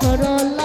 Corolla.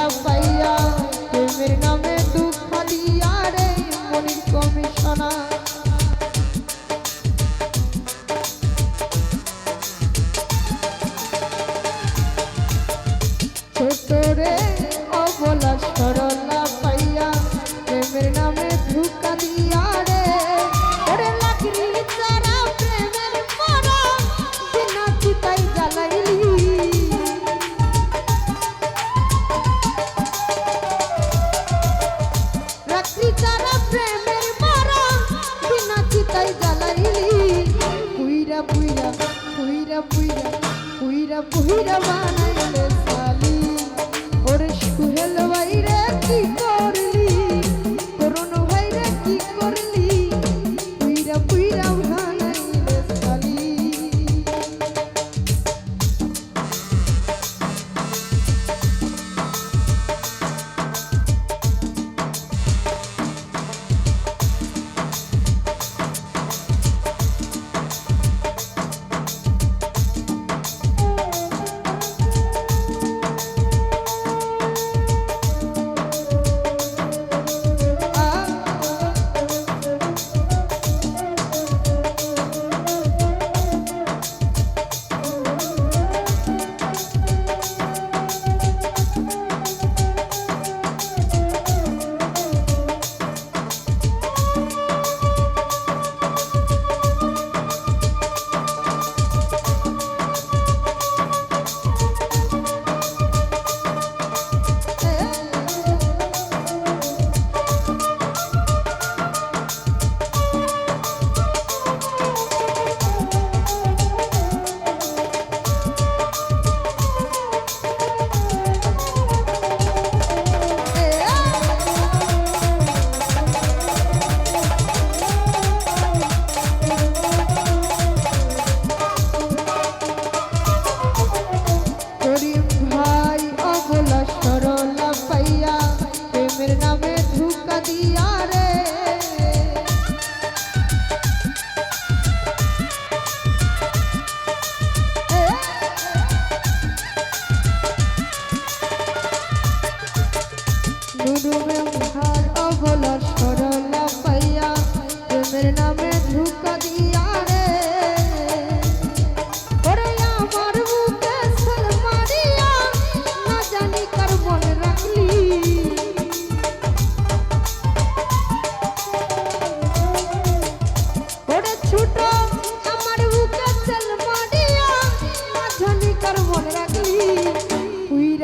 বাইরা বুহিরা বানাইলে সালি ওরে সুহেল বাইরা কি করলি? করুন ভাইরা কি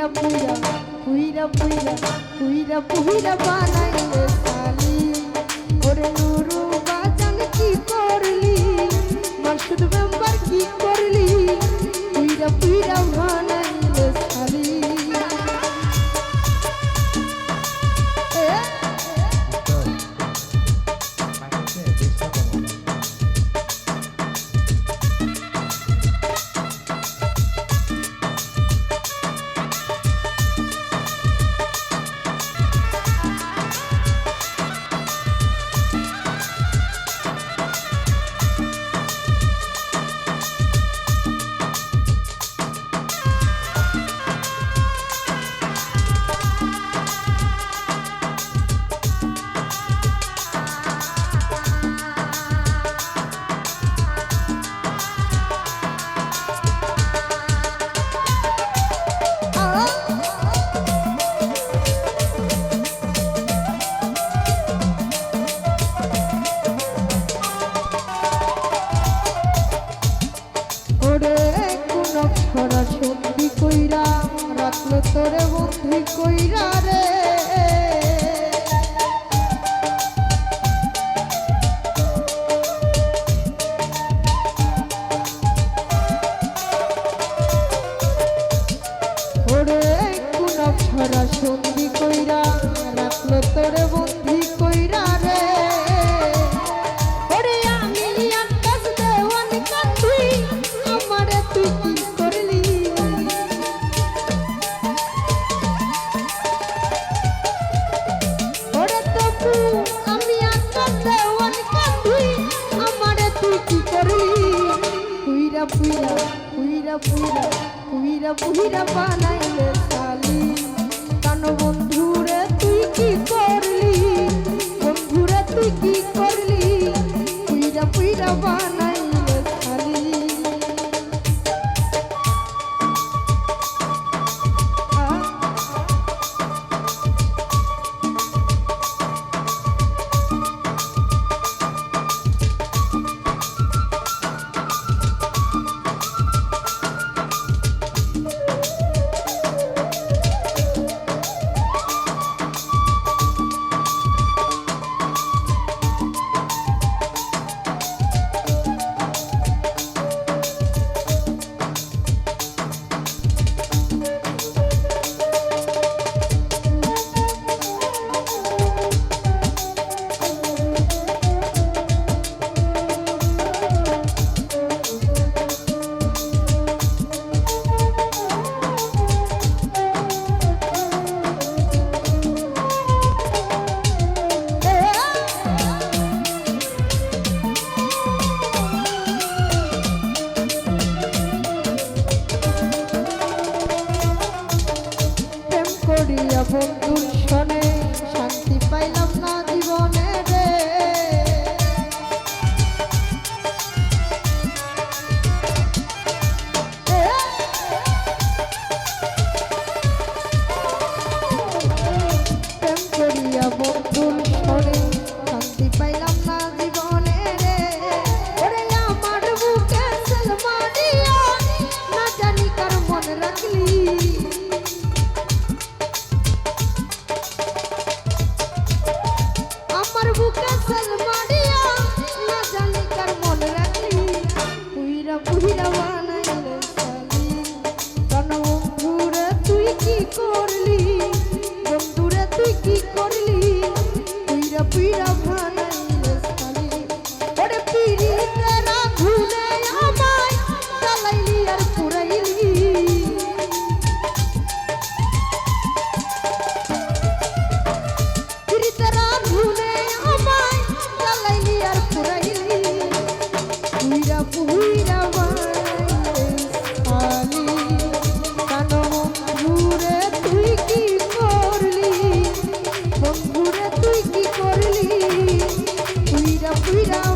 পুইরা পুইরা পুইরা পুইরা পুইরা পুইরা বানাইলে খালি ওরে নুরু। পুইরা পুইরা